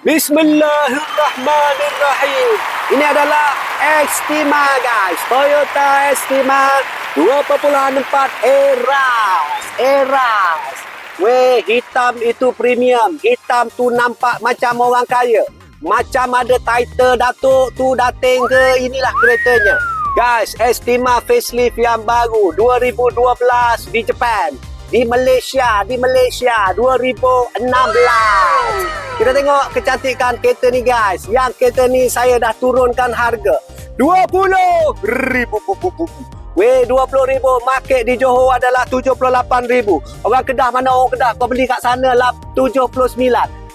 Bismillahirrahmanirrahim. Ini adalah Estima guys. Toyota Estima 2.4 Eras. Eras. Weh, hitam itu premium. Hitam tu nampak macam orang kaya. Macam ada title Datuk tu dating ke inilah keretanya. Guys, Estima facelift yang baru 2012 di Jepun. Di Malaysia, di Malaysia 2016. Kita tengok kecantikan kereta ni guys. Yang kereta ni saya dah turunkan harga. 20 ribu. Weh, 20 ribu. Market di Johor adalah 78 ribu. Orang Kedah mana orang Kedah? Kau beli kat sana lah 79.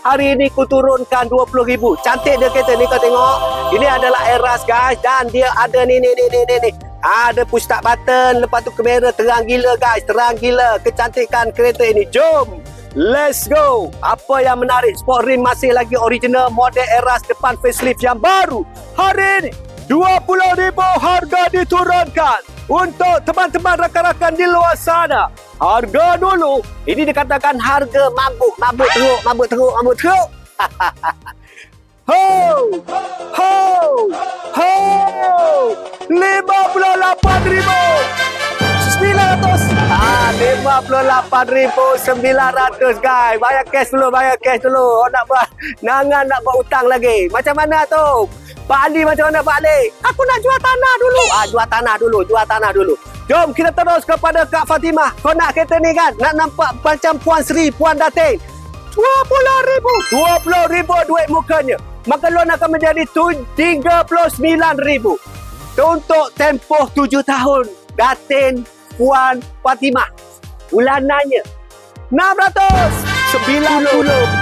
Hari ini ku turunkan 20 ribu. Cantik dia kereta ni kau tengok. Ini adalah Eras guys. Dan dia ada ni ni ni ni ni. ni. Ada push start button. Lepas tu kamera terang gila guys. Terang gila. Kecantikan kereta ini. Jom. Let's go. Apa yang menarik? Sport rim masih lagi original. Model Eras depan facelift yang baru. Hari ini. RM20,000 harga diturunkan. Untuk teman-teman rakan-rakan di luar sana. Harga dulu. Ini dikatakan harga mabuk. Mabuk teruk. Mabuk teruk. Mabuk teruk. Ho! Ho! Ho! RM58,000! 900 Ah, 58,900 guys. Bayar cash dulu, bayar cash dulu. Oh, nak buat nangan nak buat hutang lagi. Macam mana tu? Pak Ali macam mana Pak Ali? Aku nak jual tanah dulu. Ah, jual tanah dulu, jual tanah dulu. Jom kita terus kepada Kak Fatimah. Kau nak kereta ni kan? Nak nampak macam Puan Sri, Puan Datin. RM20,000. RM20,000 duit mukanya. Maka loan akan menjadi RM39,000. Untuk tempoh 7 tahun. Datin Puan Fatimah. Bulanannya 690.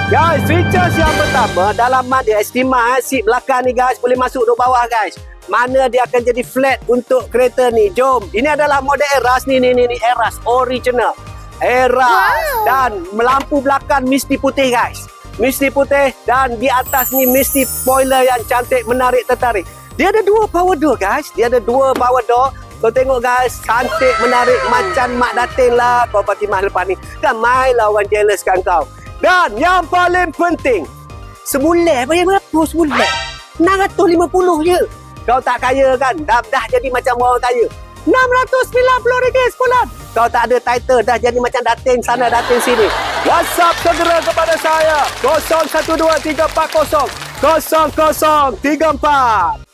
Guys, features yang pertama dalaman dia estima eh, seat belakang ni guys boleh masuk ke bawah guys. Mana dia akan jadi flat untuk kereta ni. Jom. Ini adalah model Eras ni ni ni, ni Eras original. Eras Wow. dan lampu belakang mesti putih guys. Mesti putih dan di atas ni mesti spoiler yang cantik menarik tertarik. Dia ada dua power door guys. Dia ada dua power door. Kau tengok guys, cantik menarik macam Mak Datin lah kau Fatimah lepas ni. Kan main lah orang jealous kan kau. Dan yang paling penting, sebulan bayar berapa sebulan? 650 je. Kau tak kaya kan? Dah, dah jadi macam orang kaya. RM690 sebulan. Kau tak ada title dah jadi macam dating sana dating sini. WhatsApp segera kepada saya 012340 0034.